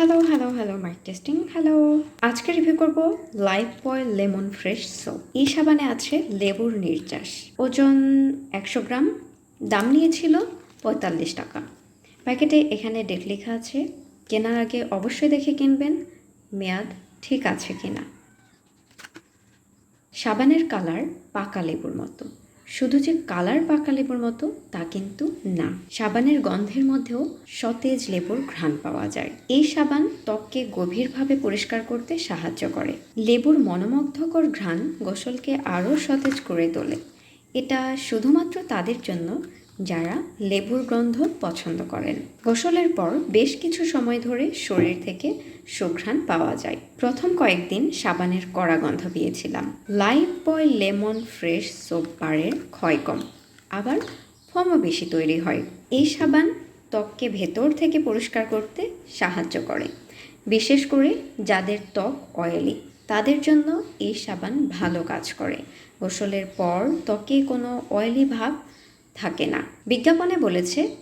Hello hello hello mike testing hello আজকে review করব Lifebuoy lemon fresh soap এই সাবানে আছে লেবুর নির্যাস। ওজন একশো গ্রাম, দাম নিয়েছিল পঁয়তাল্লিশ টাকা। প্যাকেটে এখানে ডেট লেখা আছে, কেনার আগে অবশ্যই দেখে কিনবেন, মেয়াদ ঠিক আছে কিনা। সাবানের কালার পাকা লেবুর মতো। শুধু যে কালার পাকা লেবুর মতো, তা কিন্তু না। সাবানের গন্ধের মধ্যেও সতেজ লেবুর ঘ্রাণ পাওয়া যায়। এই সাবান ত্বককে গভীরভাবে পরিষ্কার করতে সাহায্য করে। লেবুর মনোমুগ্ধকর ঘ্রাণ গোসলকে আরও সতেজ করে তোলে। এটা শুধুমাত্র তাদের জন্য যারা লেবুর গন্ধ পছন্দ করেন। গোসলের পর বেশ কিছু সময় ধরে শরীর থেকে সুঘ্রাণ পাওয়া যায়। প্রথম কয়েকদিন সাবানের কড়া গন্ধ পেয়েছিলাম। Lifebuoy lemon fresh soap বারের ক্ষয় কম আবার ফমও বেশি তৈরি হয়। এই সাবান ত্বককে ভেতর থেকে পরিষ্কার করতে সাহায্য করে। বিশেষ করে যাদের ত্বক অয়েলি তাদের জন্য এই সাবান ভালো কাজ করে। গোসলের পর ত্বকে কোনো অয়েলি ভাব থাকে না। বিজ্ঞাপনে বলেছে,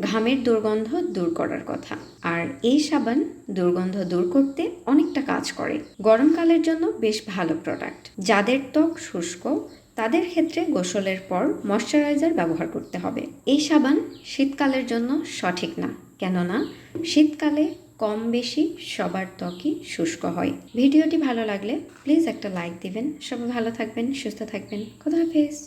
ঘামের দুর্গন্ধ দূর করার কথা। আর এই সাবান দুর্গন্ধ দূর করতে অনেকটা কাজ করে। গরমকালের জন্য বেশ ভালো প্রোডাক্ট যাদের ত্বক শুষ্ক, তাদের ক্ষেত্রে গোসলের পর ময়শ্চারাইজার ব্যবহার করতে হবে। এই সাবান শীতকালের জন্য সঠিক না। কেননা, শীতকালে কম বেশি সবার ত্বকই শুষ্ক হয়। ভিডিওটি ভালো লাগলে প্লিজ একটা লাইক দিবেন। সবাই ভালো থাকবেন, সুস্থ থাকবেন। খোদা হাফেজ।